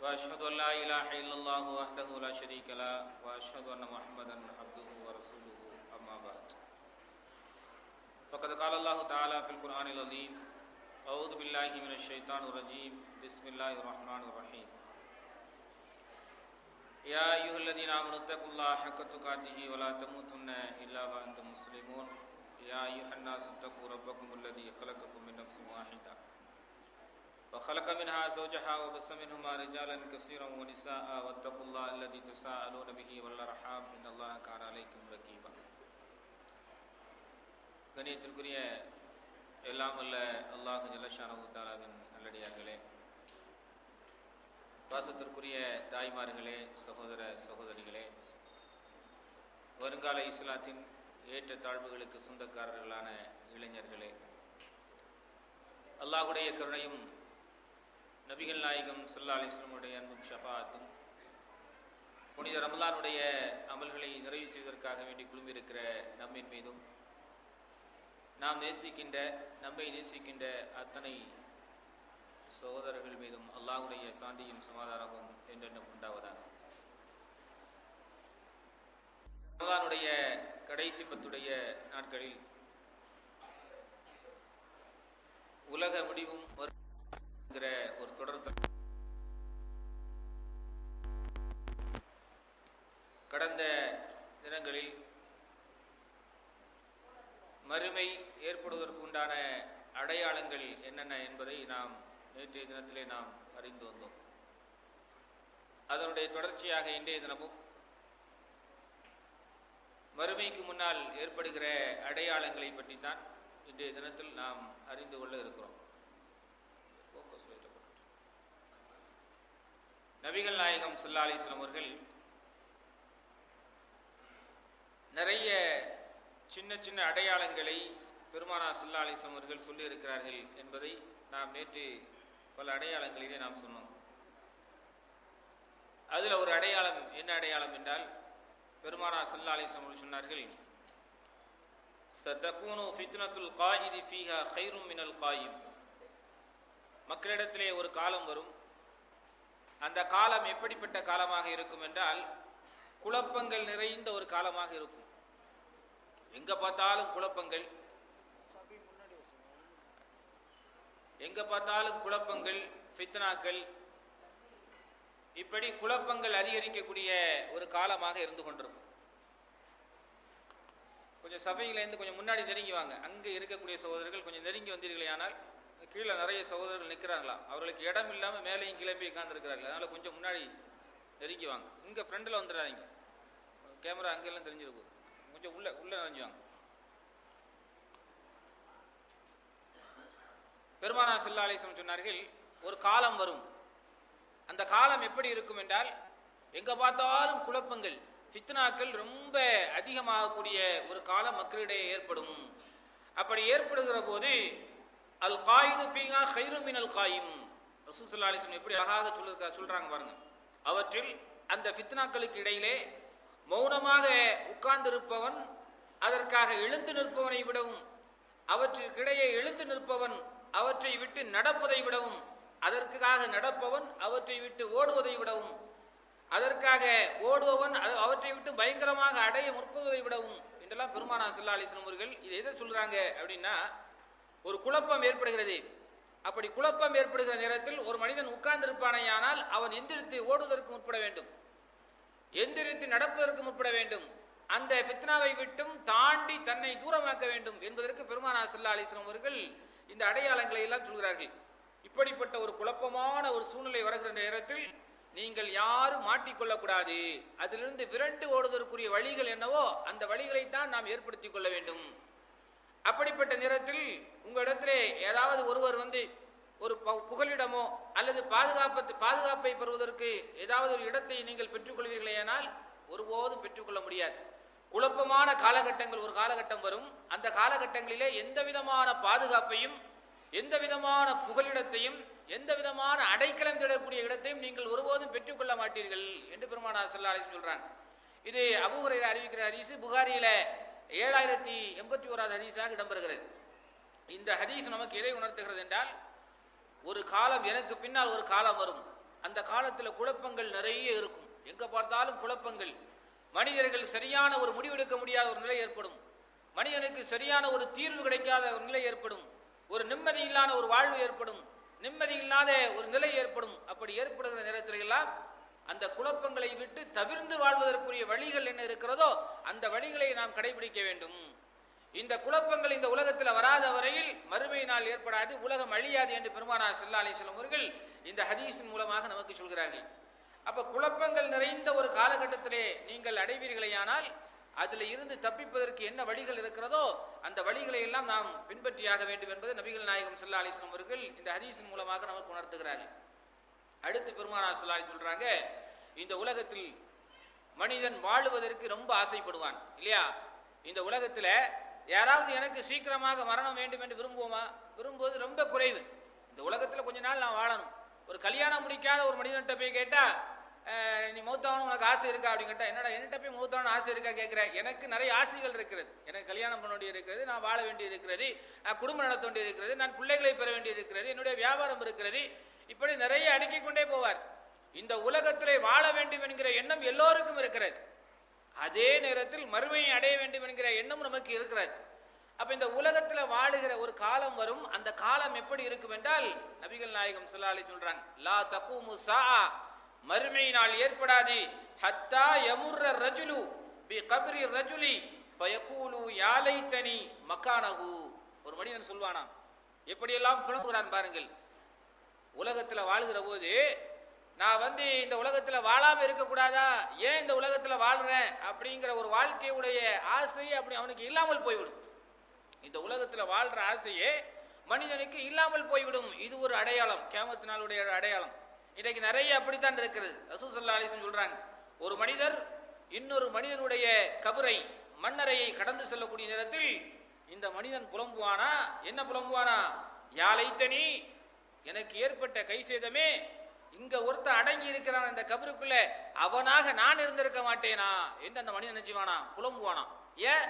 وأشهد أن لا إله إلا الله وحده لا شريك له وأشهد أن محمدا عبده ورسوله أما بعد. فقد قال الله تعالى في القرآن العظيم أعوذ بالله من الشيطان الرجيم بسم الله الرحمن الرحيم. يا أيها الذين آمنوا اتقوا الله حق تقاته ولا تموتن إلا وأنتم مسلمون. يا أيها الناس اتقوا ربكم الذي خلقكم من نفس واحدة. وخلق منها زوجها وبث منهما رجالا كثيرا ونساء واتقوا الله الذي تساءلون به والأرحام إن الله كان عليكم رقيبا கணியத்திற்குரிய எல்லாம் வல்ல அல்லாஹ் ஜல்லஷானு தாலாவின் நல்லடியார்களே பாசத்திற்குரிய தாய்மார்களே சகோதர சகோதரிகளே வருங்கால இஸ்லாத்தின் ஏற்ற தாழ்வுகளுக்கு சொந்தக்காரர்களான இளைஞர்களே அல்லாஹுடைய கருணையும் நபிகள் நாயகம் சல்லா அலிஸ்லமுடைய அன்பும் ஷஃபாத்தும் புனித ரமலானுடைய அமல்களை நிறைவு செய்வதற்காக வேண்டி குழுமியிருக்கிற நம்மின் மீதும் நாம் நேசிக்கின்ற நம்மை நேசிக்கின்ற அத்தனை சகோதரர்கள் மீதும் அல்லாஹுடைய சாந்தியும் சமாதானமும் என்றென்றும் உண்டாவதாக. ரமலானுடைய கடைசி பத்துடைய நாட்களில் உலக முடிவும் ஒரு ஒரு தொடர் கடந்த தினங்களில் மறுமை ஏற்படுவதற்கு உண்டான அடையாளங்கள் என்னென்ன என்பதை நாம் நேற்றைய தினத்திலே நாம் அறிந்து வந்தோம். அதனுடைய தொடர்ச்சியாக இன்றைய தினமும் மறுமைக்கு முன்னால் ஏற்படுகிற அடையாளங்களை பற்றி தான் இன்றைய தினத்தில் நாம் அறிந்து கொள்ள இருக்கிறோம். நபிகள் நாயகம் சுல்லா அலிஸ்லாம் அவர்கள் நிறைய சின்ன சின்ன அடையாளங்களை பெருமானா சுல்லா அலிஸ்லாம் அவர்கள் சொல்லியிருக்கிறார்கள் என்பதை நாம் நேற்று பல அடையாளங்களிலே நாம் சொன்னோம். அதில் ஒரு அடையாளம் என்ன அடையாளம் என்றால் பெருமானா சுல்லா அலிஸ்லாம் அவர்கள் சொன்னார்கள் சத்தகூனு ஃபித்னத்துல் காயிதி ஃபீஹா ஹைரும் மினல் காயிம். மக்களிடத்திலே ஒரு காலம் வரும் அந்த காலம் எப்படிப்பட்ட காலமாக இருக்கும் என்றால் குழப்பங்கள் நிறைந்த ஒரு காலமாக இருக்கும். எங்க பார்த்தாலும் குழப்பங்கள். எங்க பார்த்தாலும் குழப்பங்கள் ஃபித்னாக்கள். இப்படி குழப்பங்கள் அதிகரிக்கக்கூடிய ஒரு காலமாக இருந்து கொண்டிருக்கும். கொஞ்சம் சபையிலேருந்து கொஞ்சம் முன்னாடி நெருங்கி வாங்க. அங்கே இருக்கக்கூடிய சகோதரர்கள் கொஞ்சம் நெருங்கி வந்தீர்களே ஆனால் கீழே நிறைய சகோதரர்கள் நிற்கிறாங்களா அவர்களுக்கு இடம் இல்லாமல் மேலேயும் கிளம்பி உட்காந்துருக்கிறார்கள் அதனால் கொஞ்சம் முன்னாடி நெருங்கி வாங்க இங்கே ஃப்ரெண்டில் வந்துடுறாங்க கேமரா அங்கெல்லாம் தெரிஞ்சிருக்கும் கொஞ்சம் உள்ளே உள்ளே நனைஞ்சு வாங்க பெருமானா செல்லா அலிசம் சொன்னார்கள் ஒரு காலம் வரும். அந்த காலம் எப்படி இருக்கும் என்றால் எங்கே பார்த்தாலும் குழப்பங்கள் ஃபித்னாக்கள் ரொம்ப அதிகமாகக்கூடிய ஒரு காலம் மக்களிடையே ஏற்படும். அப்படி ஏற்படுகிற போது அல் காயிது ஃபீஹா ஹைரு மின் அல் காயும் ரசூசல்லா அலிஸ்லம் எப்படி அழகாக சொல்லிருக்கா சொல்கிறாங்க பாருங்க. அவற்றில் அந்த ஃபித்னாக்களுக்கு இடையிலே மௌனமாக உட்கார்ந்திருப்பவன் அதற்காக எழுந்து நிற்பவனை விடவும் அவற்றிற்கிடையே எழுந்து நிற்பவன் அவற்றை விட்டு நடப்பதை விடவும் அதற்காக நடப்பவன் அவற்றை விட்டு ஓடுவதை விடவும் அதற்காக ஓடுபவன் அவற்றை விட்டு பயங்கரமாக அடைய முற்புவதை விடவும். என்றெல்லாம் பெருமானா சல்லா அலிஸ்லம் அவர்கள் இதை எதை சொல்கிறாங்க அப்படின்னா ஒரு குழப்பம் ஏற்படுகிறது. அப்படி குழப்பம் ஏற்படுகிற நேரத்தில் ஒரு மனிதன் உட்கார்ந்திருப்பானேயானால் அவன் எந்திரித்து ஓடுவதற்கு முற்பட வேண்டும். எந்திரித்து நடப்பதற்கு முற்பட வேண்டும். அந்த ஃபித்னாவை விட்டும் தாண்டி தன்னை தூரமாக்க வேண்டும் என்பதற்கு பெருமானா சல்லா அலிஸ்லாம் அவர்கள் இந்த அடையாளங்களை எல்லாம் சொல்கிறார்கள். இப்படிப்பட்ட ஒரு குழப்பமான ஒரு சூழ்நிலை வருகிற நேரத்தில் நீங்கள் யாரும் மாட்டிக்கொள்ளக்கூடாது அதிலிருந்து விரண்டு ஓடுவதற்குரிய வழிகள் என்னவோ அந்த வழிகளைத்தான் நாம் ஏற்படுத்திக் கொள்ள வேண்டும். அப்படிப்பட்ட நேரத்தில் உங்களிடத்திலே ஏதாவது ஒருவர் வந்து ஒரு புகலிடமோ அல்லது பாதுகாப்பு பாதுகாப்பை பெறுவதற்கு ஏதாவது ஒரு இடத்தை நீங்கள் பெற்றுக்கொள்வீர்களேயானால் ஒருபோதும் பெற்றுக்கொள்ள முடியாது. குழப்பமான காலகட்டங்கள் ஒரு காலகட்டம் வரும். அந்த காலகட்டங்களிலே எந்த விதமான பாதுகாப்பையும் எந்த விதமான புகலிடத்தையும் எந்த விதமான அடைக்கலம் தேடக்கூடிய இடத்தையும் நீங்கள் ஒருபோதும் பெற்றுக்கொள்ள மாட்டீர்கள் என்று பெருமானா சல்லா அலிஸ் சொல்றாங்க. இது அபுஹுரையில் அறிவிக்கிற அரிசு புகாரியில ஏழாயிரத்தி எண்பத்தி ஓராவது ஹதீஸாக இடம்பெறுகிறது. இந்த ஹதீஸ் நமக்கு எதை உணர்த்துகிறது என்றால் ஒரு காலம் எனக்கு பின்னால் ஒரு காலம் வரும். அந்த காலத்தில் குழப்பங்கள் நிறைய இருக்கும். எங்க பார்த்தாலும் குழப்பங்கள். மனிதர்கள் சரியான ஒரு முடிவெடுக்க முடியாத ஒரு நிலை ஏற்படும். மனிதனுக்கு சரியான ஒரு தீர்வு கிடைக்காத ஒரு நிலை ஏற்படும். ஒரு நிம்மதி இல்லாத ஒரு வாழ்வு ஏற்படும். நிம்மதி இல்லாத ஒரு நிலை ஏற்படும். அப்படி ஏற்படுகிற நேரத்தில் எல்லாம் அந்த குழப்பங்களை விட்டு தவிர்ந்து வாழ்வதற்குரிய வழிகள் என்ன இருக்கிறதோ அந்த வழிகளை நாம் கடைபிடிக்க வேண்டும். இந்த குழப்பங்கள் இந்த உலகத்தில் வராத வரையில் மறுமை நாள் ஏற்படாது உலகம் அழியாது என்று பெருமானார் செல்லா அலைஹி அவர்கள் இந்த ஹதீஸின் மூலமாக நமக்கு சொல்கிறார்கள். அப்ப குழப்பங்கள் நிறைந்த ஒரு காலகட்டத்திலே நீங்கள் அடைவீர்களேயானால் அதில் இருந்து தப்பிப்பதற்கு என்ன வழிகள் இருக்கிறதோ அந்த வழிகளை எல்லாம் நாம் பின்பற்றியாக வேண்டும் என்பது நபிகள் நாயகம் செல்லா அலிஸ்லம் அவர்கள் இந்த ஹதீஸின் மூலமாக நமக்கு உணர்த்துகிறார்கள். அடுத்து பெருமானா ஸல்லல்லாஹு சொல்றாங்க இந்த உலகத்தில் மனிதன் வாழுவதற்கு ரொம்ப ஆசைப்படுவான் இல்லையா? இந்த உலகத்தில் யாராவது எனக்கு சீக்கிரமாக மரணம் வேண்டும் என்று விரும்புவோமா? விரும்புவது ரொம்ப குறைவு. இந்த உலகத்தில் கொஞ்ச நாள் நான் வாழணும். ஒரு கல்யாணம் முடிக்காத ஒரு மனிதன்கிட்ட போய் கேட்டா நீ மௌத்தாவணும் உனக்கு ஆசை இருக்கா? அப்படின்னு கேட்டா என்னடா என்கிட்ட போய் மௌத்தாவணும் ஆசை இருக்கா? கேட்கிற எனக்கு நிறைய ஆசைகள் இருக்கிறது. எனக்கு கல்யாணம் பண்ண வேண்டிய இருக்கிறது நான் வாழ வேண்டியது இருக்கிறது நான் குடும்பம் நடத்த வேண்டியது இருக்கிறது நான் பிள்ளைகளை பெற வேண்டியது இருக்கிறது என்னுடைய வியாபாரம் இருக்கிறது. இப்படி நிறைய அடுக்கிக் கொண்டே போவார். இந்த உலகத்திலே வாழ வேண்டும் என்கிற எண்ணம் எல்லோருக்கும் இருக்கிறது. அதே நேரத்தில் மறுமையை அடைய வேண்டும் என்கிற எண்ணம் நமக்கு இருக்கிறது. அப்ப இந்த உலகத்துல வாழுகிற ஒரு காலம் வரும். அந்த காலம் எப்படி இருக்கும் என்றால் நபிகள் நாயகம் சொல்லாலே சொல்றாங்க லா தகூமு ஸாஆ. மறுமை நாள் ஏற்படாது. ஹத்தா யமுர்ர ரஜுலு பி கப்ரி ரஜுலி பயக்கூலு யாலை தனி மக்கானகு ஒரு மனிதன் சொல்வானா எப்படியெல்லாம் புலம்புகிறான் பாருங்கள். உலகத்தில் வாழ்கிற போது நான் வந்து இந்த உலகத்தில் வாழாமல் இருக்கக்கூடாதா? ஏன் இந்த உலகத்தில் வாழ்கிறேன் அப்படிங்கிற ஒரு வாழ்க்கையுடைய ஆசையை அப்படி அவனுக்கு இல்லாமல் போய்விடும். இந்த உலகத்தில் வாழ்கிற ஆசையே மனிதனுக்கு இல்லாமல் போய்விடும். இது ஒரு அடையாளம். கேமத்து நாளுடைய அடையாளம். இன்றைக்கு நிறைய அப்படித்தான் இருக்கிறது. ரசூல் சல்லா அலிசன் சொல்கிறாங்க ஒரு மனிதர் இன்னொரு மனிதனுடைய கபரை மண்ணறையை கடந்து செல்லக்கூடிய நேரத்தில் இந்த மனிதன் புலம்புவானா? என்ன புலம்புவானா? யாழைத்தனி எனக்கு ஏற்பட்ட கை சேதமே. இங்க ஒருத்த அடங்கி இருக்கிறான் இந்த கபருக்குள்ள. அவனாக நான் இருந்திருக்க மாட்டேனா? என்று அந்த மனிதன் நினைச்சுவானா புலம்புவானா? ஏன்?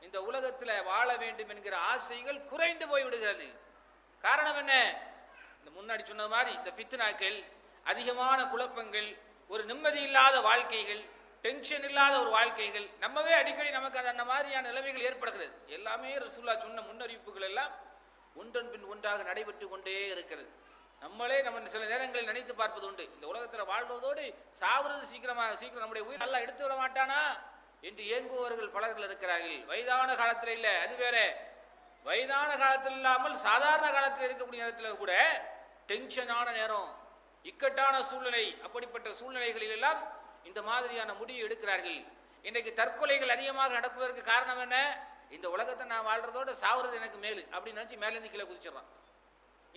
இந்த உலகத்துல வாழ வேண்டும் என்கிற ஆசைகள் குறைந்து போய் விடுகிறது காரணம் என்ன? இந்த முன்னாடி சொன்ன மாதிரி இந்த பித்னாக்கள் அதிகமான குழப்பங்கள் ஒரு நிம்மதி இல்லாத வாழ்க்கைகள் டென்ஷன் இல்லாத ஒரு வாழ்க்கைகள் நம்மவே அடிக்கடி நமக்கு அது அந்த மாதிரியான நிலைமைகள் ஏற்படுகிறது. எல்லாமே ரசூல்லா சொன்ன முன்னறிவிப்புகள் எல்லாம் ஒன்றன் பின் ஒன்றாக நடைபெற்று கொண்டே இருக்கிறது. நம்மளே நம்ம சில நேரங்களில் நினைத்து பார்ப்பது உண்டு. இந்த உலகத்தில் வாழ்வதோடு சாவுறது சீக்கிரமாக சீக்கிரம் நம்முடைய உயிர் நல்லா எடுத்து விட மாட்டானா? என்று இயங்குபவர்கள் பலர்கள் இருக்கிறார்கள். வயதான காலத்தில் இல்லை அது வேற. வயதான காலத்தில் இல்லாமல் சாதாரண காலத்தில் இருக்கக்கூடிய நேரத்தில் கூட டென்ஷனான நேரம் இக்கட்டான சூழ்நிலை அப்படிப்பட்ட சூழ்நிலைகளில் எல்லாம் இந்த மாதிரியான முடிவு எடுக்கிறார்கள். இன்றைக்கு தற்கொலைகள் அதிகமாக நடப்பதற்கு காரணம் என்ன? இந்த உலகத்தை நான் வாழ்றதோட சாவுறது எனக்கு மேலு அப்படின்னு நினச்சி மேலேருந்து கீழே குதிச்சிடறான்.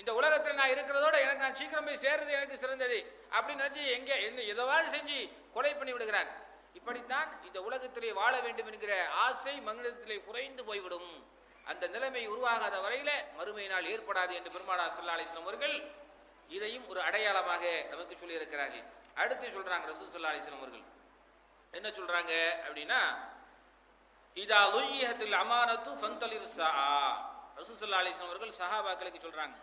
இந்த உலகத்தில் நான் இருக்கிறதோட எனக்கு நான் சீக்கிரம் போய் சேர்றது எனக்கு சிறந்தது அப்படின்னு நினச்சி எங்கே என்ன எதவாது செஞ்சு கொலை பண்ணி விடுகிறான் இப்படித்தான் இந்த உலகத்திலே வாழ வேண்டும் என்கிற ஆசை மனிதத்திலே குறைந்து போய்விடும். அந்த நிலைமை உருவாகாத வரையில மறுமை நாள் ஏற்படாது என்று பெருமானா சல்லா அலிஸ்லாம் அவர்கள் இதையும் ஒரு அடையாளமாக நமக்கு சொல்லியிருக்கிறார்கள். அடுத்து சொல்றாங்க ரசூல் சல்லா அலிஸ்லாம் அவர்கள். என்ன சொல்றாங்க அப்படின்னா இதா லுய்யத்தில் அமானத்து ஃபந்தலிர் சா ரசூசல்லா அலிஸ்லாம் அவர்கள் சஹாபாக்களுக்கு சொல்றாங்க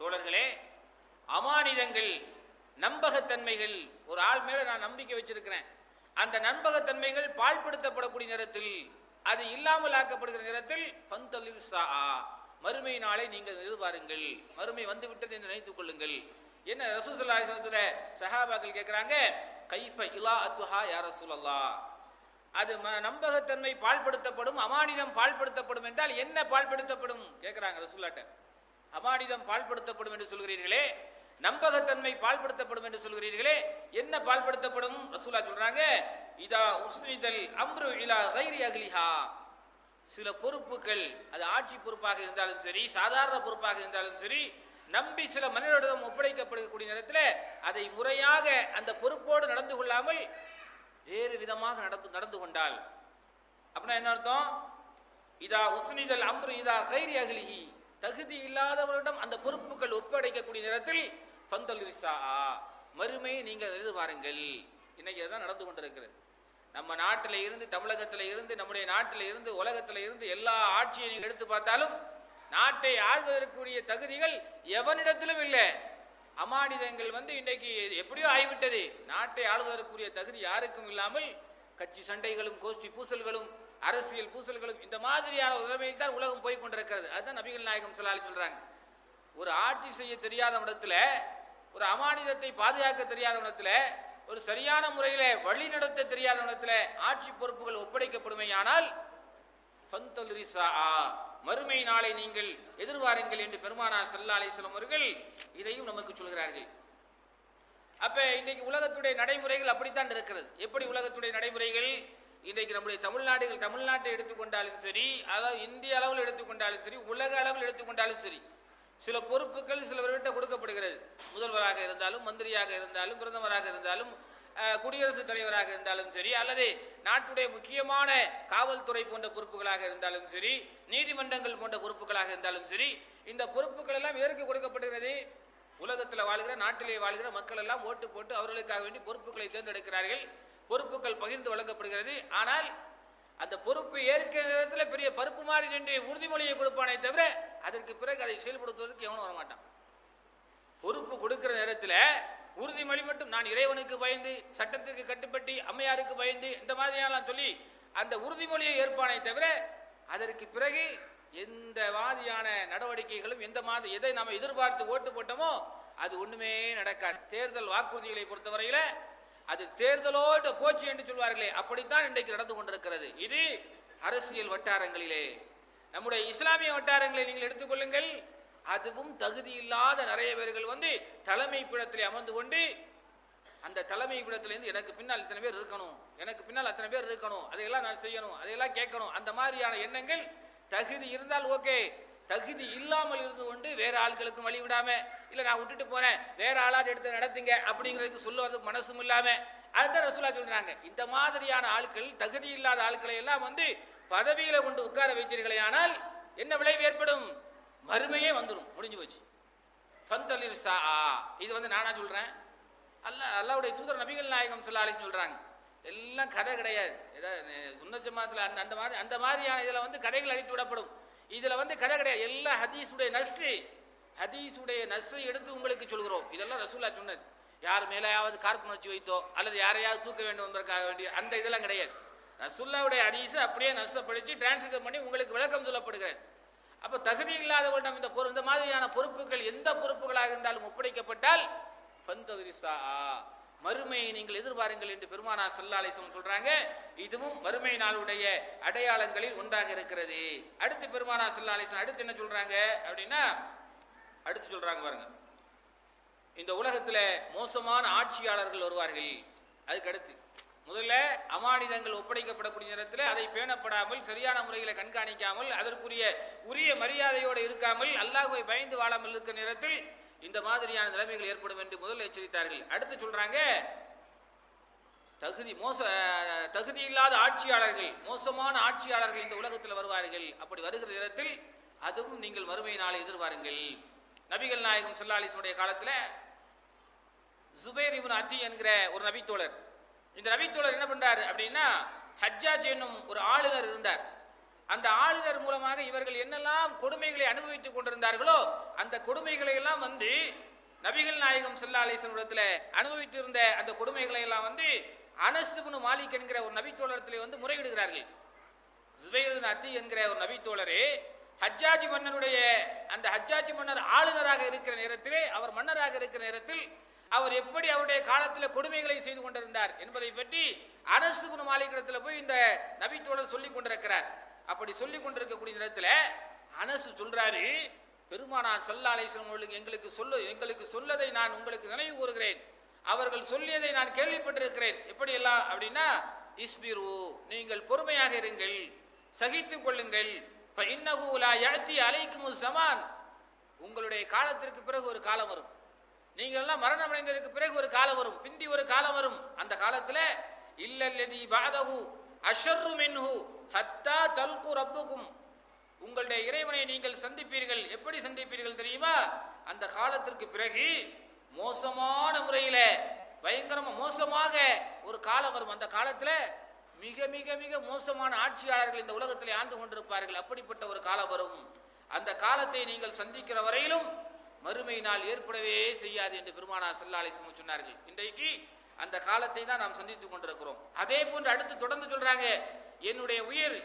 தோழர்களே அமானிதங்கள் நம்பகத்தன்மைகள் ஒரு ஆள் மேல நான் நம்பிக்கை வச்சிருக்கிறேன். அந்த நம்பகத்தன்மைகள் பாழ்படுத்தப்படக்கூடிய நேரத்தில் அது இல்லாமல் ஆக்கப்படுகிற நேரத்தில் பந்தலிர் சா மறுமை நாளை நீங்கள் எதிர்பாருங்கள். மறுமை வந்து விட்டது என்று நினைத்துக் கொள்ளுங்கள். என்ன ரசூசல்லா சஹாபாக்கள் கேட்கிறாங்க கைஃப இலா அத்துஹா யா ரசூலல்லா அது ம- நம்பகத்தன்மை பால்படுத்தப்படும் அமானிதம் பால்படுத்தப்படும் என்றால் என்ன பால்படுத்தப்படும் கேட்கிறாங்க ரசூல்லாட்ட. அமானிதம் பால்படுத்தப்படும் என்று சொல்கிறீர்களே நம்பகத்தன்மை பால்படுத்தப்படும் என்று சொல்கிறீர்களே என்ன பால்படுத்தப்படும் ரசூலா சொல்றாங்க இதா உஸ்னிதல் அம்ரு இலா கைரி அகலிஹா சில பொறுப்புகள் அது ஆட்சி பொறுப்பாக இருந்தாலும் சரி சாதாரண பொறுப்பாக இருந்தாலும் சரி நம்பி சில மனிதர்களிடம் ஒப்படைக்கப்படக்கூடிய நேரத்தில் அதை முறையாக அந்த பொறுப்போடு நடந்து கொள்ளாமல் வேறு விதமாக நடந்து நடந்து கொண்டால் அப்படின்னா என்ன அர்த்தம்? இதா உஸ்னிதல் அம்ரு இதா கைரி அகலிஹி. தகுதி இல்லாதவரிடம் அந்த பொறுப்புகள் ஒப்படைக்கக்கூடிய நேரத்தில் பந்தல் ரிசா மறுமையை நீங்கள் எதிர்பாருங்கள். இன்னைக்கு அதுதான் நடந்து கொண்டிருக்கிறது. நம்ம நாட்டில் இருந்து தமிழகத்தில் இருந்து நம்முடைய நாட்டில் இருந்து உலகத்தில் இருந்து எல்லா ஆட்சியை நீங்கள் எடுத்து பார்த்தாலும் நாட்டை ஆள்வதற்குரிய தகுதிகள் எவனிடத்திலும் இல்லை. அமானிதங்கள் வந்து இன்றைக்கு எப்படியோ ஆகிவிட்டது. நாட்டை ஆளுவதற்குரிய தகுதி யாருக்கும் இல்லாமல் கட்சி சண்டைகளும் கோஷ்டி பூசல்களும் அரசியல் பூசல்களும் இந்த மாதிரியான நிலைமையில் தான் உலகம் போய் கொண்டிருக்கிறது. அதுதான் நபிகள் நாயகம் சொல்லாலி சொல்றாங்க. ஒரு ஆட்சி செய்ய தெரியாத இடத்துல ஒரு அமானிதத்தை பாதுகாக்க தெரியாத இடத்துல ஒரு சரியான முறையில வழி நடத்த தெரியாத இடத்துல ஆட்சி பொறுப்புகள் ஒப்படைக்கப்படுமையானால் ஃபந்தல் ரிசாஆ, மறுமை நாளை நீங்கள் எதிர்வாருங்கள் என்று பெருமானார் சல்லா அலைஹி அவர்கள் இதையும் நமக்கு சொல்கிறார்கள். அப்ப இன்றைக்கு உலகத்துடைய நடைமுறைகள் அப்படித்தான் இருக்கிறது. எப்படி உலகத்துடைய நடைமுறைகள்? இன்றைக்கு நம்முடைய தமிழ்நாடுகள் தமிழ்நாட்டை எடுத்துக்கொண்டாலும் சரி அதாவது இந்திய அளவில் எடுத்துக்கொண்டாலும் சரி உலக அளவில் எடுத்துக்கொண்டாலும் சரி சில பொறுப்புகள் சிலவர்கிட்ட கொடுக்கப்படுகிறது. முதல்வராக இருந்தாலும் மந்திரியாக இருந்தாலும் பிரதமராக இருந்தாலும் குடியரசுத் தலைவராக இருந்தாலும் சரி அல்லது நாட்டுடைய முக்கியமான காவல்துறை போன்ற பொறுப்புகளாக இருந்தாலும் சரி நீதிமன்றங்கள் போன்ற பொறுப்புகளாக இருந்தாலும் சரி இந்த பொறுப்புகள் எல்லாம் எதற்கு கொடுக்கப்படுகிறது. உலகத்தில் வாழ்கிற நாட்டிலே வாழ்கிற மக்கள் எல்லாம் ஓட்டு போட்டு அவர்களுக்காக வேண்டி பொறுப்புகளை தேர்ந்தெடுக்கிறார்கள். பொறுப்புகள் பகிர்ந்து வழங்கப்படுகிறது. ஆனால் அந்த பொறுப்பு ஏற்க நேரத்தில் பெரிய பருப்பு மாறி நின்று உறுதிமொழியை கொடுப்பானே தவிர அதற்கு பிறகு அதை செயல்படுத்துவதற்கு எவனும் வரமாட்டான். பொறுப்பு கொடுக்கிற நேரத்தில் உறுதிமொழி மட்டும். நான் இறைவனுக்கு பயந்து சட்டத்திற்கு கட்டுப்பட்டு அம்மையாருக்கு பயந்து இந்த மாதிரியெல்லாம் சொல்லி அந்த உறுதிமொழியை ஏற்பானே தவிர அதற்கு பிறகு எந்த மாதிரியான நடவடிக்கைகளும் எந்த மாதிரி எதை நாம் எதிர்பார்த்து ஓட்டு போட்டோமோ அது ஒண்ணுமே நடக்காது. தேர்தல் வாக்குறுதிகளை பொறுத்தவரையில அது தேர்தலோடு போச்சு என்று சொல்வார்களே அப்படித்தான் இன்றைக்கு நடந்து கொண்டிருக்கிறது. இது அரசியல் வட்டாரங்களிலே. நம்முடைய இஸ்லாமிய வட்டாரங்களை நீங்கள் எடுத்துக்கொள்ளுங்கள் அதுவும் தகுதி இல்லாத நிறைய பேர்கள் வந்து தலைமை பீடத்தில் அமர்ந்து கொண்டு அந்த தலைமை பீடத்திலேருந்து எனக்கு பின்னால் இத்தனை பேர் இருக்கணும் எனக்கு பின்னால் அத்தனை பேர் இருக்கணும் அதையெல்லாம் நான் செய்யணும் அதையெல்லாம் கேட்கணும். அந்த மாதிரியான எண்ணங்கள் தகுதி இருந்தால் ஓகே. தகுதி இல்லாமல் இருந்து கொண்டு வேற ஆட்களுக்கும் வழி இல்லை நான் விட்டுட்டு போறேன். வேற ஆளாவது எடுத்து நடத்துங்க. அப்படிங்கிறதுக்கு சொல்லுவதுக்கு மனசும் இல்லாம அதுதான் ரசூலா சொல்றாங்க. இந்த மாதிரியான ஆட்கள் தகுதி இல்லாத ஆட்களை எல்லாம் வந்து பதவியில கொண்டு உட்கார வைத்தீர்களே ஆனால் என்ன விளைவு ஏற்படும்? வறுமையே வந்துடும் முடிஞ்சு போச்சு. ஃபந்தலிர் சா ஆ இது வந்து நானா சொல்கிறேன் அல்ல அல்லாவுடைய தூதர் நபிகள் நாயகம் ஸல்லல்லாஹு சொல்கிறாங்க எல்லாம் கதை கிடையாது. ஏதாவது சுன்ன ஜமாத்துல அந்த அந்த மாதிரி அந்த மாதிரியான இதில் வந்து கதைகள் அழித்து விடப்படும். இதில் வந்து கதை கிடையாது. எல்லாம் ஹதீஸுடைய நஸ்ஸு ஹதீஸுடைய நஸ்ஸை எடுத்து உங்களுக்கு சொல்கிறோம். இதெல்லாம் ரசூல்லா சொன்னது. யார் மேலேயாவது கார்ப்புணர்ச்சி வைத்தோ அல்லது யாரையாவது தூக்க வேண்டும் என்பதற்காக வேண்டிய அந்த இதெல்லாம் கிடையாது. ரசூல்லாவுடைய ஹதீஸை அப்படியே நஸ்ஸை படித்து டிரான்ஸ்லேட் பண்ணி உங்களுக்கு விளக்கம் சொல்லப்படுகிறது. அப்போ தகுதி இல்லாதவரிடம் இந்த பொறு இந்த மாதிரியான பொறுப்புகள் எந்த பொறுப்புகளாக இருந்தாலும் ஒப்படைக்கப்பட்டால் ஃபந்ததிரிசா மறுமையை நீங்கள் எதிர்பாருங்கள் என்று பெருமானா சல்லாலேசம் சொல்றாங்க. இதுவும் மறுமை நாளுடைய அடையாளங்களில் ஒன்றாக இருக்கிறது. அடுத்து பெருமானா சல்லாலேசம் அடுத்து என்ன சொல்றாங்க அப்படின்னா அடுத்து சொல்றாங்க பாருங்க. இந்த உலகத்தில் மோசமான ஆட்சியாளர்கள் வருவார்கள். அதுக்கு அடுத்து. முதல்ல அமானிதங்கள் ஒப்படைக்கப்படக்கூடிய நேரத்தில் அதை பேணப்படாமல் சரியான முறையில் கண்காணிக்காமல் அதற்குரிய உரிய மரியாதையோடு இருக்காமல் அல்லாஹுவை பயந்து வாழாமல் இருக்கிற நேரத்தில் இந்த மாதிரியான நிலைமைகள் ஏற்படும் என்று முதல் எச்சரித்தார்கள். அடுத்து சொல்றாங்க தகுதி மோச தகுதி இல்லாத ஆட்சியாளர்கள் மோசமான ஆட்சியாளர்கள் இந்த உலகத்தில் வருவார்கள். அப்படி வருகிற நேரத்தில் அதுவும் நீங்கள் மறுமை நாளை எதிர்வாருங்கள் நபிகள் நாயகம் சல்லாலிசனுடைய காலத்தில் ஜுபைர் இவன் அத்தி என்கிற ஒரு நபித்தோழர் இந்த நபித்தோழர் என்ன பண்றாரு அப்படின்னா ஹஜ்ஜாஜ் என்னும் ஒரு ஆளுநர் இருந்தார். அந்த ஆளுநர் மூலமாக இவர்கள் என்னெல்லாம் கொடுமைகளை அனுபவித்துக் கொண்டிருந்தார்களோ அந்த கொடுமைகளை எல்லாம் வந்து நபிகள் நாயகம் சல்லா அலைஹி இடத்துல அனுபவித்து இருந்த அந்த கொடுமைகளை எல்லாம் வந்து அனசுபுனு மாலிக் என்கிற ஒரு நபித்தோழரத்திலே வந்து முறையிடுகிறார்கள். ஜுபைர் அத்தி என்கிற ஒரு நபித்தோழரே ஹஜ்ஜாஜி மன்னனுடைய அந்த ஹஜ்ஜாஜி மன்னர் ஆளுநராக இருக்கிற நேரத்திலே அவர் மன்னராக இருக்கிற நேரத்தில் அவர் எப்படி அவருடைய காலத்தில் கொடுமைகளை செய்து கொண்டிருந்தார் என்பதை பற்றி அரசு குண மாளிகத்தில் போய் இந்த நபித்தோழர் சொல்லி கொண்டிருக்கிறார். அப்படி சொல்லி கொண்டிருக்கக்கூடிய நேரத்தில் அரசு சொல்றாரு பெருமானார் சல்லா அலிஸ்லாம் அவர்களுக்கு எங்களுக்கு சொல்லு எங்களுக்கு சொல்லதை நான் உங்களுக்கு நினைவு கூறுகிறேன். அவர்கள் சொல்லியதை நான் கேள்விப்பட்டிருக்கிறேன். எப்படி எல்லாம் அப்படின்னா இஸ்பிரு நீங்கள் பொறுமையாக இருங்கள் சகித்து கொள்ளுங்கள். இன்னஹூலா யாத்தி அலைக்கும் சமான். உங்களுடைய காலத்திற்கு பிறகு ஒரு காலம் வரும். நீங்கள் எல்லாம் மரணம் அடைந்ததற்கு பிறகு ஒரு காலம் வரும். பிந்தி ஒரு காலம் வரும். அந்த காலத்துல இல்லல்லதி பாதகு அஷர்ரு மின்ஹு ஹத்தா தல்கு ரப்புக்கும் உங்களுடைய இறைவனை நீங்கள் சந்திப்பீர்கள். எப்படி சந்திப்பீர்கள் தெரியுமா? அந்த காலத்திற்கு பிறகு மோசமான முறையில பயங்கரமா மோசமாக ஒரு காலம் வரும். அந்த காலத்துல மிக மிக மிக மோசமான ஆட்சியாளர்கள் இந்த உலகத்தில் ஆண்டு கொண்டிருப்பார்கள். அப்படிப்பட்ட ஒரு காலம் வரும். அந்த காலத்தை நீங்கள் சந்திக்கிற வரையிலும் மறுமை நாள் ஏற்படவே செய்யாது என்று பெருமானார் செல்லாலை சொன்னார்கள். இன்றைக்கு அந்த காலத்தை தான் நாம் சந்தித்துக் கொண்டிருக்கிறோம். அதே போன்று அடுத்து தொடர்ந்து சொல்றாங்க என்னுடைய உயிர்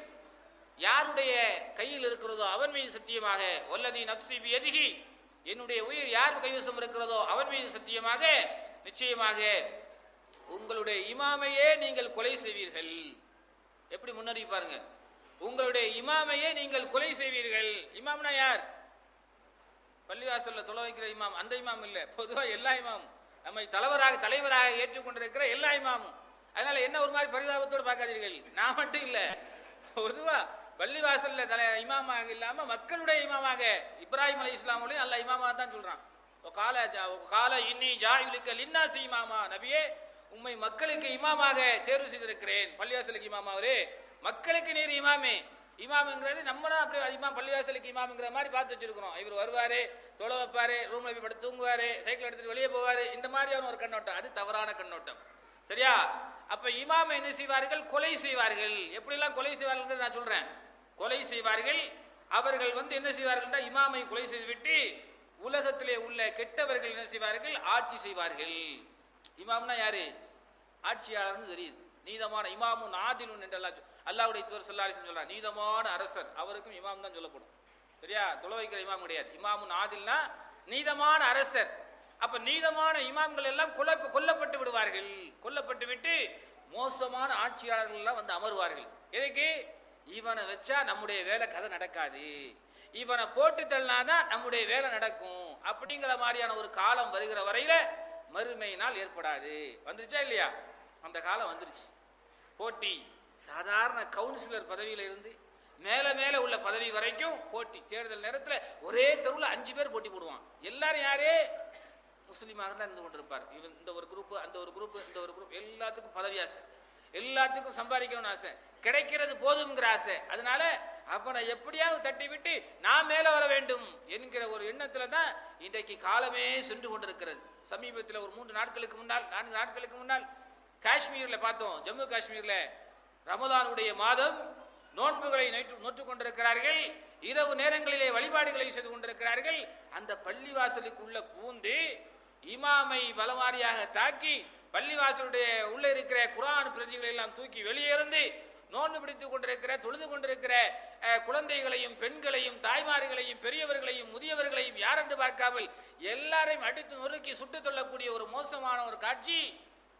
யாருடைய கையில் இருக்கிறதோ அவன் மீது சத்தியமாக ஒல்லதி நப்சி எதுகி என்னுடைய உயிர் யார் கைவசம் இருக்கிறதோ அவன் மீது சத்தியமாக நிச்சயமாக உங்களுடைய இமாமையே நீங்கள் கொலை செய்வீர்கள். எப்படி முன்னறிவிப்பாருங்க? உங்களுடைய இமாமையே நீங்கள் கொலை செய்வீர்கள். இமாம்னா யார்? பள்ளிவாசல்ல தொலை வைக்கிற இமாம் அந்த இமாம் இல்ல. பொதுவா எல்லா இமாமும். நம்மை தலைவராக தலைவராக ஏற்றுக்கொண்டிருக்கிற எல்லா இமாமும். அதனால என்ன ஒரு மாதிரி பரிதாபத்தோடு பார்க்காதீர்கள். நான் மட்டும் இல்ல. பொதுவா பள்ளிவாசல்ல தலை இமாமாக இல்லாம மக்களுடைய இமாமாக இப்ராஹிம் அலி இஸ்லாமுலையும் அல்ல இமாமாக தான் சொல்றான். கால கால இன்னி ஜாயுலுக்க லின்னாசி இமாமா. நபியே உம்மை மக்களுக்கு இமாமாக தேர்வு செய்திருக்கிறேன். பள்ளிவாசலுக்கு இமாமாவரே மக்களுக்கு நீர் இமாமே. இமாமுங்கிறது நம்மளும் அப்படியே இமாம் பள்ளிவாசலுக்கு இமாமுங்கிற மாதிரி பார்த்து வச்சிருக்கிறோம் இவர் வருவாரு தொலை வைப்பாரு ரூம்ல போய் படுத்து தூங்குவாரு சைக்கிள் எடுத்துட்டு வெளியே போவாரு. இந்த மாதிரியான ஒரு கண்ணோட்டம். அது தவறான கண்ணோட்டம். சரியா? அப்ப இமாம் என்ன செய்வார்கள்? கொலை செய்வார்கள். எப்படிலாம் கொலை செய்வார்கள் நான் சொல்றேன். கொலை செய்வார்கள். அவர்கள் வந்து என்ன செய்வார்கள் இமாமை கொலை செய்துவிட்டு உலகத்திலே உள்ள கெட்டவர்கள் என்ன செய்வார்கள்? ஆட்சி செய்வார்கள். இமாம்னா யாரு? ஆட்சியாளர்னு தெரியுது. நீதமான இமாமுன் ஆதிலுன் என்று அல்லா அல்லாஹ்வுடைய தூர் சொல்லாரி சொல்றார் நீதமான அரசர் அவருக்கும் இமாம் தான் சொல்லப்படும். சரியா? தொலை வைக்கிற இமாம் கிடையாது. இமாமுன் ஆதில்னா நீதமான அரசர். அப்ப நீதமான இமாம்கள் எல்லாம் கொல்ல கொல்லப்பட்டு விடுவார்கள். கொல்லப்பட்டு விட்டு மோசமான ஆட்சியாளர்கள் எல்லாம் வந்து அமருவார்கள். எதுக்கு? இவனை வச்சா நம்முடைய வேலை கதை நடக்காது. இவனை போட்டு தள்ளினாதான் நம்முடைய வேலை நடக்கும். அப்படிங்கிற மாதிரியான ஒரு காலம் வருகிற வரையில மறுமையினால் ஏற்படாது. வந்துருச்சா இல்லையா? அந்த காலம் வந்துருச்சு. போட்டி. சாதாரண கவுன்சிலர் பதவியில் இருந்து மேலே மேலே உள்ள பதவி வரைக்கும் போட்டி. தேர்தல் நேரத்தில் ஒரே தெருவில் அஞ்சு பேர் போட்டி போடுவான். எல்லாரும் யாரே? முஸ்லீமாக தான் இருந்து கொண்டிருப்பார். இவன் இந்த ஒரு குரூப் அந்த ஒரு குரூப் இந்த ஒரு குரூப் எல்லாத்துக்கும் பதவி ஆசை. எல்லாத்துக்கும் சம்பாதிக்கணும்னு ஆசை. கிடைக்கிறது போதுங்கிற ஆசை. அதனால அவனை எப்படியாவது தட்டி விட்டு நான் மேலே வர வேண்டும் என்கிற ஒரு எண்ணத்துல தான் இன்றைக்கு காலமே சென்று கொண்டிருக்கிறது. சமீபத்தில் ஒரு மூன்று நாட்களுக்கு முன்னால் நான்கு நாட்களுக்கு முன்னால் காஷ்மீர்ல பார்த்தோம் ஜம்மு காஷ்மீர்ல ரமதானுடைய மாதம் நோன்புகளை நோற்று நோற்றுக் கொண்டிருக்கிறார்கள் இரவு நேரங்களிலே வழிபாடுகளை செய்து கொண்டிருக்கிறார்கள் அந்த பள்ளிவாசலுக்குள்ள பூந்து இமாமை பலமாரியாக தாக்கி பள்ளிவாசலுடைய உள்ள இருக்கிற குரான் பிரதிகளை எல்லாம் தூக்கி வெளியேறந்து நோன்பு பிடித்துக் கொண்டிருக்கிற தொழுது கொண்டிருக்கிற குழந்தைகளையும் பெண்களையும் தாய்மார்களையும் பெரியவர்களையும் முதியவர்களையும் யாரென்று பார்க்காமல் எல்லாரையும் அடித்து நொறுக்கி சுட்டுத் கொள்ளக்கூடிய ஒரு மோசமான ஒரு காட்சி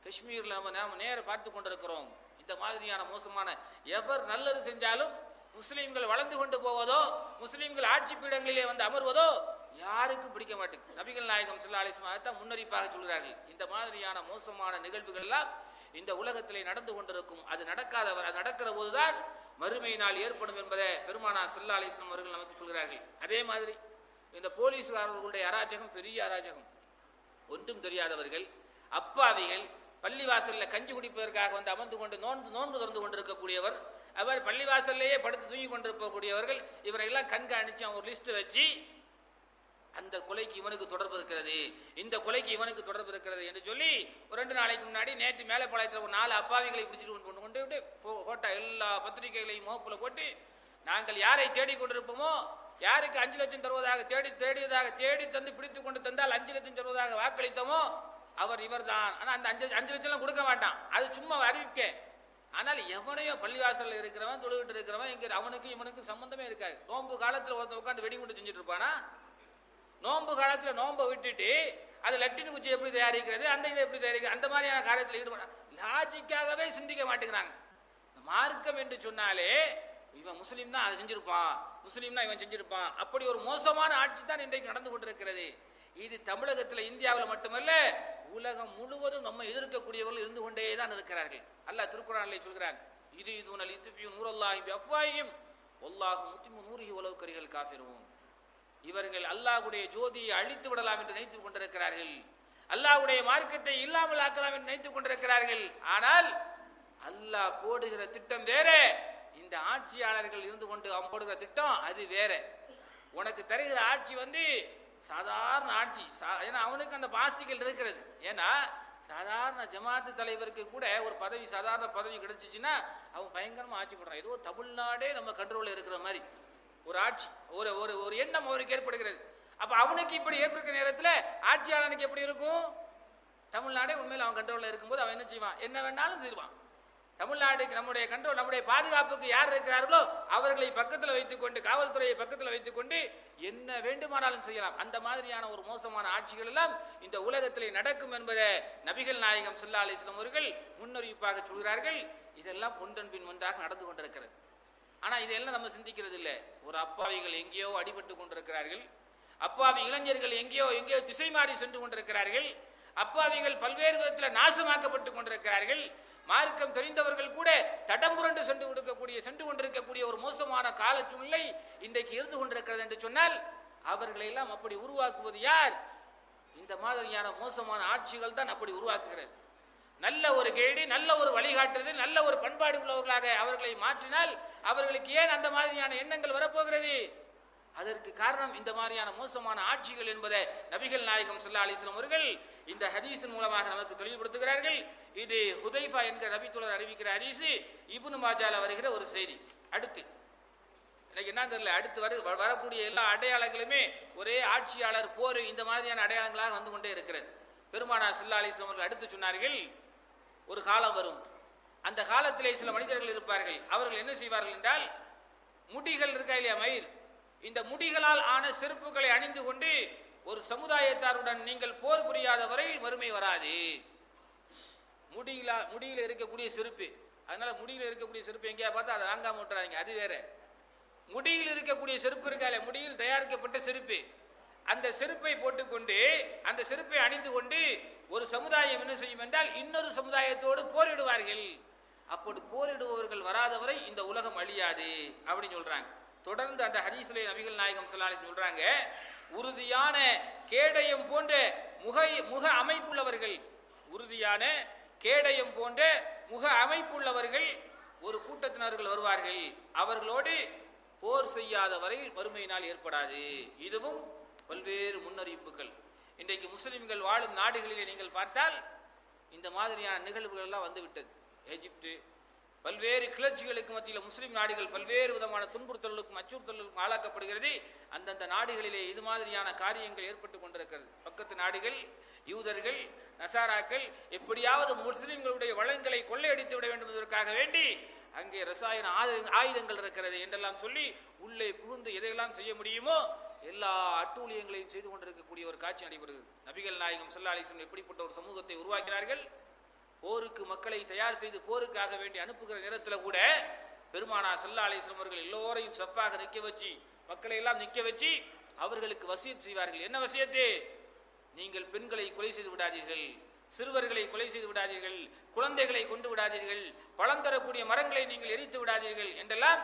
காஷ்மீரில் நம்ம நாம் நேர பார்த்து கொண்டிருக்கிறோம். இந்த மாதிரியான மோசமான எவர் நல்லது செஞ்சாலும் முஸ்லீம்கள் வளர்ந்து கொண்டு போவதோ முஸ்லீம்கள் ஆட்சி பீடங்களிலே வந்து அமர்வதோ யாருக்கும் பிடிக்க மாட்டேங்குது. நபிகள் நாயகம் ஸல்லல்லாஹு அலிஸ்மாகத்தான் முன்னறிப்பாக சொல்கிறார்கள். இந்த மாதிரியான மோசமான நிகழ்வுகள்லாம் இந்த உலகத்திலே நடந்து கொண்டிருக்கும். அது நடக்காதவர் அது நடக்கிற போதுதான் மறுமை நாள் ஏற்படும் என்பதை பெருமானா ஸல்லல்லாஹு அலிஸ்லாம் அவர்கள் நமக்கு சொல்கிறார்கள். அதே மாதிரி இந்த போலீஸ்காரர்களுடைய அராஜகம் பெரிய அராஜகம். ஒன்றும் தெரியாதவர்கள் அப்பாவிகள் பள்ளிவாசலில் கஞ்சி குடிப்பதற்காக வந்து அமர்ந்து கொண்டு நோன்பு நோன்பு திறந்து கொண்டிருக்கக்கூடியவர் அவர் பள்ளிவாசல்லையே படுத்து தூங்கி கொண்டிருக்கக்கூடியவர்கள் இவரையெல்லாம் கண்காணித்து அவங்க ஒரு லிஸ்ட்டு வச்சு அந்த கொலைக்கு இவனுக்கு தொடர்பு இருக்கிறது இந்த கொலைக்கு இவனுக்கு தொடர்பு இருக்கிறது என்று சொல்லி ஒரு ரெண்டு நாளைக்கு முன்னாடி நேற்று மேலப்பாளையத்தில் ஒரு நாலு அப்பாவிகளை பிடிச்சிட்டு கொண்டு கொண்டு விட்டு போட்டா எல்லா பத்திரிகைகளையும் முகப்பில் போட்டு நாங்கள் யாரை தேடிக் கொண்டிருப்போமோ யாருக்கு அஞ்சு லட்சம் தருவதாக தேடி தேடியதாக தேடி தந்து பிடித்து கொண்டு தந்தால் அஞ்சு லட்சம் தருவதாக வாக்களித்தோமோ அவர் இவர் தான் ஆனால் அந்த அஞ்சு அஞ்சு லட்சம்லாம் கொடுக்க மாட்டான். அது சும்மா அறிவிக்க ஆனால் எவனையோ பள்ளிவாசலில் இருக்கிறவன் தொழுகிட்டு இருக்கிறவன் இங்கே அவனுக்கும் இவனுக்கும் சம்பந்தமே இருக்காது. நோன்பு காலத்தில் ஒருத்தன் உட்காந்து வெடிகுண்டு செஞ்சுட்டு இருப்பானா? நோன்பு காலத்தில் நோன்பை விட்டுட்டு அது லட்டின் குச்சி எப்படி தயாரிக்கிறது அந்த இதை எப்படி தயாரிக்கிறது அந்த மாதிரியான காரியத்தில் ஈடுபட லாஜிக்காகவே சிந்திக்க மாட்டேங்கிறாங்க. மார்க்கம் என்று சொன்னாலே இவன் முஸ்லீம் தான் அதை செஞ்சிருப்பான். முஸ்லீம்னா இவன் செஞ்சிருப்பான். அப்படி ஒரு மோசமான ஆட்சி தான் இன்றைக்கு நடந்து கொண்டிருக்கிறது. இது தமிழகத்தில் இந்தியாவில் மட்டுமல்ல உலகம் முழுவதும் நம்ம எதிர்க்கக்கூடியவர்கள் இருந்து கொண்டே தான் இருக்கிறார்கள். அல்லாஹ் திருக்குறானிலே சொல்கிறான் இது இது உனல் இத்துப்பியும் நூறல்லாஹி அஃப்வாயும் ஒல்லாஹு முத்திமு நூறுகி உலவு கரிகள் காஃபிருவோம் இவர்கள் அல்லாஹுடைய ஜோதியை அழித்து விடலாம் என்று நினைத்துக் கொண்டிருக்கிறார்கள். அல்லாஹ்வுடைய மார்க்கத்தை இல்லாமல் ஆக்கலாம் என்று நினைத்துக் கொண்டிருக்கிறார்கள். ஆனால் அல்லாஹ் போடுகிற திட்டம் வேற. இந்த ஆட்சியாளர்கள் இருந்து கொண்டு அவன் போடுகிற திட்டம் அது வேற. உனக்கு தருகிற ஆட்சி வந்து சாதாரண ஆட்சி. சா- ஏன்னா அவனுக்கு அந்த பாசிகள் இருக்கிறது. ஏன்னா சாதாரண ஜமாத்து தலைவருக்கு கூட ஒரு பதவி சாதாரண பதவி கிடைச்சிச்சுன்னா அவன் பயங்கரமாக ஆட்சி பண்ணுறான் ஏதோ தமிழ்நாடே நம்ம கண்ட்ரோலில் இருக்கிற மாதிரி. ஒரு ஆட்சி ஒரு ஒரு ஒரு எண்ணம் அவருக்கு ஏற்படுகிறது. அப்போ அவனுக்கு இப்படி ஏற்படுகிற நேரத்தில் ஆட்சியாளனுக்கு எப்படி இருக்கும்? தமிழ்நாடே உண்மையில் அவன் கண்ட்ரோலில் இருக்கும்போது அவன் என்ன செய்வான்? என்ன வேணாலும் செய்வான். தமிழ்நாடுக்கு நம்முடைய கண்ட்ரோல் நம்முடைய பாதுகாப்புக்கு யார் இருக்கிறார்களோ அவர்களை பக்கத்தில் வைத்துக்கொண்டு காவல்துறையை பக்கத்தில் வைத்துக்கொண்டு என்ன வேண்டுமானாலும் செய்யலாம். அந்த மாதிரியான ஒரு மோசமான ஆட்சிகள் எல்லாம் இந்த உலகத்திலே நடக்கும் என்பதை நபிகள் நாயகம் ஸல்லல்லாஹு அலிஸ்லாம் அவர்கள் முன்னறிவிப்பாக சொல்கிறார்கள். இதெல்லாம் ஒன்றன் பின் ஒன்றாக நடந்து கொண்டிருக்கிறது. ஆனால் இதெல்லாம் நம்ம சிந்திக்கிறது இல்லை. ஒரு அப்பாவிகள் எங்கேயோ அடிபட்டு கொண்டிருக்கிறார்கள். அப்பாவி இளைஞர்கள் எங்கேயோ எங்கேயோ திசை மாறி சென்று கொண்டிருக்கிறார்கள். அப்பாவிகள் பல்வேறு விதத்தில் நாசமாக்கப்பட்டு கொண்டிருக்கிறார்கள். மார்க்கம் தெரிந்தவர்கள் கூட தடம்புரண்டு சென்று கொடுக்கக்கூடிய சென்று கொண்டிருக்கக்கூடிய ஒரு மோசமான கால சூழ்நிலை இன்றைக்கு இருந்து கொண்டிருக்கிறது என்று சொன்னால் அவர்களை எல்லாம் அப்படி உருவாக்குவது யார்? இந்த மாதிரியான மோசமான ஆட்சிகள் தான் அப்படி உருவாக்குகிறது. நல்ல ஒரு கேடி நல்ல ஒரு வழிகாட்டுதல் நல்ல ஒரு பண்பாடு உள்ளவர்களாக அவர்களை மாற்றினால் அவர்களுக்கு ஏன் அந்த மாதிரியான எண்ணங்கள் வரப்போகிறது? அதற்கு காரணம் இந்த மாதிரியான மோசமான ஆட்சிகள் என்பதை நபிகள் நாயகம் ஸல்லல்லாஹு அலிஸ்லாம் அவர்கள் இந்த ஹதீஸின் மூலமாக நமக்கு தெளிவுபடுத்துகிறார்கள். இது ஹுதைபா என்கிற நபித்துலர் அறிவிக்கிற ஹதீஸ் இபுனு மாஜால வருகிற ஒரு செய்தி. அடுத்து. எனக்கு என்ன தெரியல. அடுத்து வர வரக்கூடிய எல்லா அடையாளங்களுமே ஒரே ஆட்சியாளர் போர் இந்த மாதிரியான அடையாளங்களாக வந்து கொண்டே இருக்கிறது. பெருமானார் சில்லா அலிஸ்லாம் அவர்கள் அடுத்து சொன்னார்கள் ஒரு காலம் வரும். அந்த காலத்திலே சில மனிதர்கள் இருப்பார்கள். அவர்கள் என்ன செய்வார்கள் என்றால் முடிகள் இருக்கா இல்லையா மயில் இந்த முடிகளால் ஆன செருப்புகளை அணிந்து கொண்டு ஒரு சமுதாயத்தாருடன் நீங்கள் போர் புரியாத வரையில் வறுமை வராது. முடியில முடியில இருக்கக்கூடிய செருப்பு. அதனால முடியில இருக்கக்கூடிய செருப்பு எங்கேயா பார்த்தா அதை வாங்காம விட்டுறாங்க அது வேற. முடியில் இருக்கக்கூடிய செருப்பு இருக்கால முடியில் தயாரிக்கப்பட்ட செருப்பு. அந்த செருப்பை போட்டுக்கொண்டு அந்த செருப்பை அணிந்து கொண்டு ஒரு சமுதாயம் என்ன செய்யும் என்றால் இன்னொரு சமுதாயத்தோடு போரிடுவார்கள். அப்படி போரிடுபவர்கள் வராதவரை இந்த உலகம் அழியாது. அப்படின்னு சொல்றாங்க. தொடர்ந்து அந்த ஹதீஸ்லே நபிகள் நாயகம் ஸல்லல்லாஹு சொல்றாங்க உறுதியான கேடயம் போன்ற முக முக அமைப்புள்ளவர்கள் உறுதியான கேடயம் போன்ற முக அமைப்புள்ளவர்கள் ஒரு கூட்டத்தினர்கள் வருவார்கள். அவர்களோடு போர் செய்யாத வரை வறுமையினால் ஏற்படாது. இதுவும் பல்வேறு முன்னறிவிப்புகள். இன்றைக்கு முஸ்லிம்கள் வாழும் நாடுகளிலே நீங்கள் பார்த்தால் இந்த மாதிரியான நிகழ்வுகள் எல்லாம் வந்துவிட்டது எகிப்து பல்வேறு கிளர்ச்சிகளுக்கு மத்தியில் முஸ்லீம் நாடுகள் பல்வேறு விதமான துன்புறுத்தலுக்கும் அச்சுறுத்தல்களுக்கும் ஆளாக்கப்படுகிறது. அந்தந்த நாடுகளிலே இது மாதிரியான காரியங்கள் ஏற்பட்டு கொண்டிருக்கிறது. பக்கத்து நாடுகள் யூதர்கள் நசாராக்கள் எப்படியாவது முஸ்லிம்களுடைய வளங்களை கொள்ளையடித்து விட வேண்டும் என்பதற்காக வேண்டி அங்கே ரசாயன ஆயுத- ஆயுதங்கள் இருக்கிறது என்றெல்லாம் சொல்லி உள்ளே புகுந்து எதையெல்லாம் செய்ய முடியுமோ எல்லா அட்டூழியங்களையும் செய்து கொண்டிருக்கக்கூடிய ஒரு காட்சி நடைபெறுகிறது. நபிகள் நாயகம் சல்லா அலைஹி எப்படிப்பட்ட ஒரு சமூகத்தை உருவாக்கினார்கள்? போருக்கு மக்களை தயார் செய்து போருக்காக வேண்டி அனுப்புகிற நேரத்தில் கூட பெருமானா சல்லா அலிஸ்லம் அவர்கள் எல்லோரையும் சப்பாக நிற்க வச்சு மக்களை எல்லாம் நிற்க வச்சு அவர்களுக்கு வசியத் செய்வார்கள். என்ன வசியத்து? நீங்கள் பெண்களை கொலை செய்து விடாதீர்கள் சிறுவர்களை கொலை செய்து விடாதீர்கள் குழந்தைகளை கொண்டு விடாதீர்கள் பழம் தரக்கூடிய மரங்களை நீங்கள் எரித்து விடாதீர்கள் என்றெல்லாம்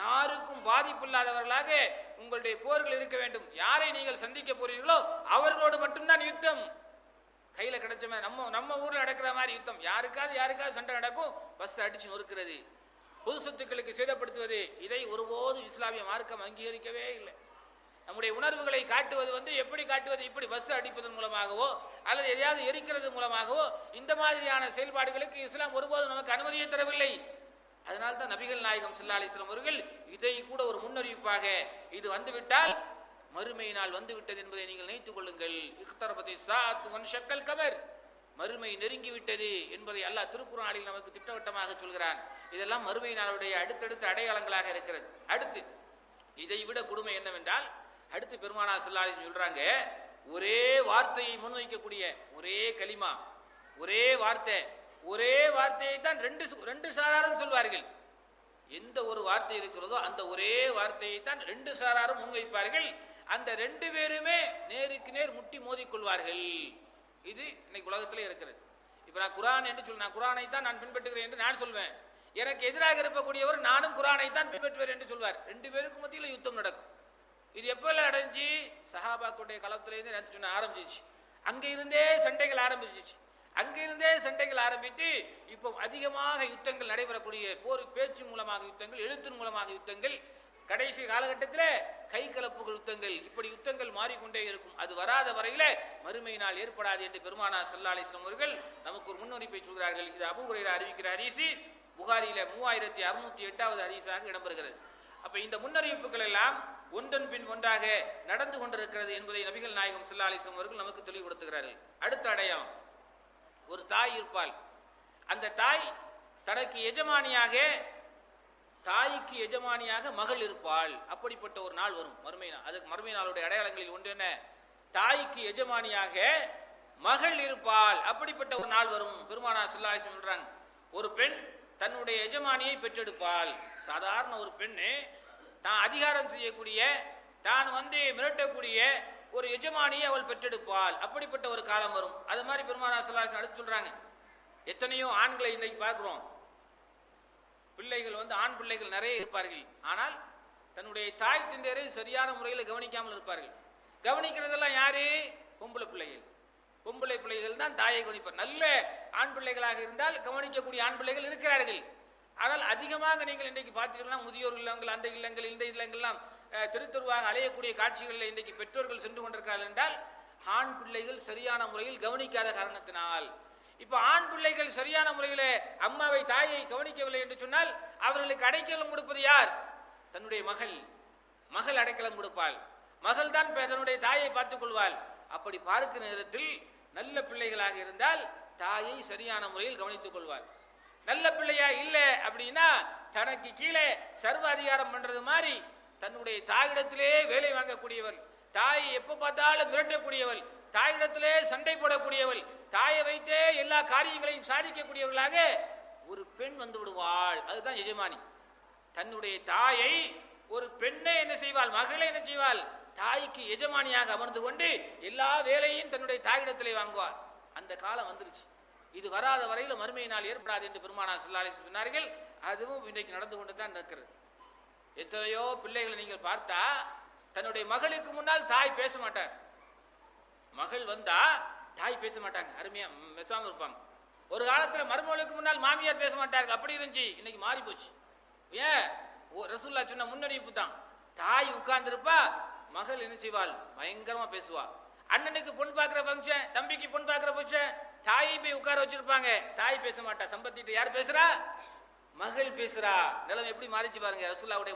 யாருக்கும் பாதிப்பில்லாதவர்களாக உங்களுடைய போர்கள் இருக்க வேண்டும். யாரை நீங்கள் சந்திக்க போறீர்களோ அவர்களோடு மட்டும்தான் யுத்தம். கையில் கிடைச்ச நம்ம நம்ம ஊரில் நடக்கிற மாதிரி யுத்தம். யாருக்காவது யாருக்காவது சண்டை நடக்கும் பஸ் அடிச்சு நொறுக்கிறது. பொது சொத்துக்களுக்கு சேதப்படுத்துவது. இதை ஒருபோதும் இஸ்லாமிய மார்க்கம் அங்கீகரிக்கவே இல்லை. நம்முடைய உணர்வுகளை காட்டுவது வந்து எப்படி காட்டுவது இப்படி பஸ் அடிப்பதன் மூலமாகவோ அல்லது எதையாவது எரிக்கிறது மூலமாகவோ இந்த மாதிரியான செயல்பாடுகளுக்கு இஸ்லாம் ஒருபோதும் நமக்கு அனுமதியை தரவில்லை. அதனால்தான் நபிகள் நாயகம் ஸல்லல்லாஹு அலைஹி அவர்கள் இதை கூட ஒரு முன்னறிவிப்பாக இது வந்துவிட்டால் மறுமை நாள் வந்துவிட்டது என்பதை நீங்கள் நினைத்துக் கொள்ளுங்கள். இக்தரபதி சாத் ஒன் ஷக்கல் கமர் மறுமை நெருங்கிவிட்டது என்பதை அல்லாஹ் திருக்குறானில் நமக்கு திட்டவட்டமாக சொல்கிறான். இதெல்லாம் மறுமை நாளுடைய அடுத்தடுத்த அடையாளங்களாக இருக்கிறது. அடுத்து இதை விட கொடுமை என்னவென்றால் அடுத்து பெருமானா சல்லாலி சொல்றாங்க ஒரே வார்த்தையை முன்வைக்கக்கூடிய ஒரே கலிமா ஒரே வார்த்தை ஒரே வார்த்தையை தான் ரெண்டு சு- ரெண்டு சாராரும் சொல்வார்கள். எந்த ஒரு வார்த்தை இருக்கிறதோ அந்த ஒரே வார்த்தையை தான் ரெண்டு சாராரும் முன்வைப்பார்கள். அந்த ரெண்டு பேருமே நேருக்கு நேர் முட்டி மோதிக்கொள்வார்கள். இது இன்னைக்கு உலகத்திலே இருக்கிறது. இப்ப நான் குரான் என்று சொல் நான் குரானை தான் நான் பின்பற்றுகிறேன் என்று நான் சொல்வேன். எனக்கு எதிராக இருக்கக்கூடியவர் நானும் குரானை தான் பின்பற்றுவேன் என்று சொல்வார். ரெண்டு பேருக்கும் மத்தியில் யுத்தம் நடக்கும். இது எப்பெல்லாம் அடைஞ்சு? சஹாபாக்குடைய களத்திலேருந்து நினைச்சு சொன்ன ஆரம்பிச்சிச்சு. அங்க இருந்தே சண்டைகள் ஆரம்பிச்சிச்சு. அங்கிருந்தே சண்டைகள் ஆரம்பித்து இப்போ அதிகமாக யுத்தங்கள் நடைபெறக்கூடிய போர் பேச்சு மூலமாக யுத்தங்கள் எழுத்தின் மூலமாக யுத்தங்கள் கடைசி காலகட்டத்தில் கை கலப்புகள் யுத்தங்கள் இப்படி யுத்தங்கள் மாறிக்கொண்டே இருக்கும். அது வராத வரையில மறுமை நாள் ஏற்படாது என்று பெருமானா சல்லா அலிஸ்லாம் அவர்கள் நமக்கு ஒரு முன்னுரிப்பை சொல்கிறார்கள். இது அபூ அறிவிக்கிற அரிசி புகாரியில மூவாயிரத்தி அறுநூத்தி எட்டாவது அரிசாக இடம்பெறுகிறது. அப்ப இந்த முன்னறிவிப்புகள் எல்லாம் ஒன்றன் பின் ஒன்றாக நடந்து கொண்டிருக்கிறது என்பதை நபிகள் நாயகம் சல்லா அலிஸ்லாம் அவர்கள் நமக்கு தெளிவுபடுத்துகிறார்கள். அடுத்த அடையாளம். ஒரு தாய் இருப்பாள். அந்த தாய் தனக்கு எஜமானியாக தாய்க்கு எஜமானியாக மகள் இருப்பாள். அப்படிப்பட்ட ஒரு நாள் வரும். மறுமை நாள். அதுக்கு மறுமை நாளுடைய அடையாளங்களில் ஒன்று என்ன? தாய்க்கு எஜமானியாக மகள் இருப்பாள். அப்படிப்பட்ட ஒரு நாள் வரும். பெருமானா சில்லாய் சொல்றாங்க ஒரு பெண் தன்னுடைய எஜமானியை பெற்றெடுப்பாள். சாதாரண ஒரு பெண்ணு தான் அதிகாரம் செய்யக்கூடிய தான் வந்து மிரட்டக்கூடிய ஒரு எஜமானியை அவள் பெற்றெடுப்பாள். அப்படிப்பட்ட ஒரு காலம் வரும். அது மாதிரி பெருமானா சில்லாய் அடுத்து சொல்றாங்க எத்தனையோ ஆண்களை இன்னைக்கு பார்க்குறோம். பிள்ளைகள் வந்து ஆண் பிள்ளைகள் நிறைய இருப்பார்கள். ஆனால் தன்னுடைய தாய் தந்தையரை சரியான முறையில் கவனிக்காமல் இருப்பார்கள். கவனிக்கிறதெல்லாம் யாரு? பொம்பளை பிள்ளைகள். பொம்பளை பிள்ளைகள் தான் தாயை கவனிப்பார். நல்ல ஆண் பிள்ளைகளாக இருந்தால் கவனிக்கக்கூடிய ஆண் பிள்ளைகள் இருக்கிறார்கள். ஆனால் அதிகமாக நீங்கள் இன்றைக்கு பார்த்தீங்கன்னா முதியோர் இல்லங்கள் அந்த இல்லங்கள் இந்த இல்லங்கள்லாம் திருத்தருவாக அலையக்கூடிய காட்சிகளில் இன்றைக்கு பெற்றோர்கள் சென்று கொண்டிருக்கிறார்கள் என்றால் ஆண் பிள்ளைகள் சரியான முறையில் கவனிக்காத காரணத்தினால் இப்போ ஆண் பிள்ளைகள் சரியான முறையில் அம்மாவை தாயை கவனிக்கவில்லை என்று சொன்னால் அவர்களுக்கு அடைக்கலம் கொடுப்பது யார்? தன்னுடைய மகள். மகள் அடைக்கலம் கொடுப்பாள். மகள் தான் தன்னுடைய தாயை பார்த்துக் கொள்வாள். அப்படி பார்க்கிற நேரத்தில் நல்ல பிள்ளைகளாக இருந்தால் தாயை சரியான முறையில் கவனித்துக் கொள்வாள். நல்ல பிள்ளையா இல்லை அப்படின்னா தனக்கு கீழே சர்வ அதிகாரம் பண்றது மாதிரி தன்னுடைய தாயிடத்திலே வேலை வாங்கக்கூடியவள். தாயை எப்ப பார்த்தாலும் மிரட்டக்கூடியவள். தாயிடத்திலே சண்டை போடக்கூடியவள் தாயை வைத்தே எல்லா காரியங்களையும் சாதிக்கக்கூடியவர்களாக ஒரு பெண் வந்து விடுவாள். அதுதான் எஜமானி. தன்னுடைய தாயை ஒரு பெண்ணை என்ன செய்வாள்? மகளே என்ன செய்வாள்? தாய்க்கு எஜமானியாக அமர்ந்து கொண்டு எல்லா வேலையும் தன்னுடைய தாயிடத்திலே வாங்குவாள். அந்த காலம் வந்துருச்சு. இது வராத வரையில் மறுமையினால் ஏற்படாது என்று பெருமானா ஸல்லல்லாஹு சொன்னார்கள். அதுவும் இன்றைக்கு நடந்து கொண்டு தான் இருக்கிறது. எத்தனையோ பிள்ளைகளை நீங்கள் பார்த்தா தன்னுடைய மகளுக்கு முன்னால் தாய் பேச மாட்டார். மகள் வந்தா தாய் பேச மாட்டாங்க. அருமையா ம், இருப்பாங்க. ஒரு காலத்துல மருமகளுக்கு முன்னால் மாமியார் பேச மாட்டார்கள். அப்படி இருந்துச்சு. இன்னைக்கு மாறி போச்சு. ஏன்? ஓ ரசூல்லா சொன்ன முன்னறிவிப்பு தான். தாய் உட்கார்ந்துருப்பா மகள் என்ன செய்வாள்? பயங்கரமா பேசுவா. அண்ணனுக்கு பொன் பார்க்குற ஃபங்க்ஷன் தம்பிக்கு பொன் பார்க்குற ஃபங்க்ஷன் தாயை போய் உட்கார வச்சிருப்பாங்க. தாய் பேச மாட்டா. சம்பத்திட்டு யார் பேசுறா? மகள் பேசுறா. நிலம் எப்படி மாறிச்சு பாருங்க. ரசூல்லாவுடைய